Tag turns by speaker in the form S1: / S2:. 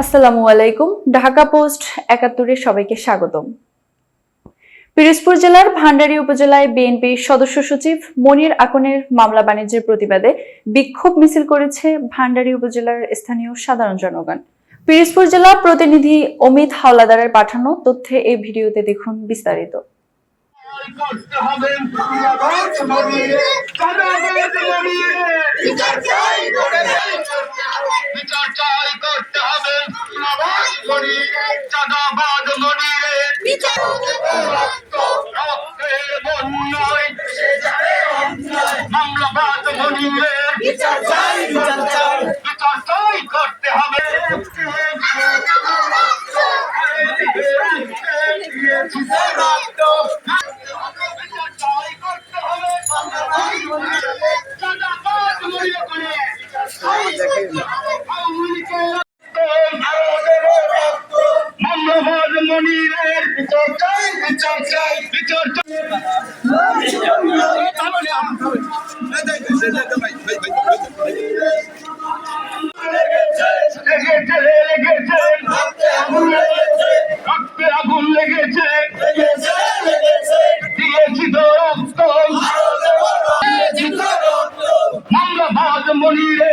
S1: আসসালামু আলাইকুম, ঢাকা পোস্ট একাত্তরের সবাইকে স্বাগতম। পিরোজপুর জেলার ভান্ডারী উপজেলায় বিএনপির সদস্য সচিব মনির আকনের মামলা বাণিজ্যের প্রতিবাদে বিক্ষোভ মিছিল করেছে ভান্ডারী উপজেলার স্থানীয় সাধারণ জনগণ। পিরোজপুর জেলা প্রতিনিধি অমিত হাওলাদারের পাঠানো তথ্যে এই ভিডিওতে দেখুন বিস্তারিত।
S2: হবে মরিয়ে রক্তের বন্যায় মামলাবাজ মরিয়ে বিচার চাই বিচার চাই বিচার চাই করতে হবে। মামলাবাদ মনিরের বিচার চাই বিচার চাই বিচার চাই। আগুন লেগেছে। দিয়েছি তো রক্ত। মামলা মনিরে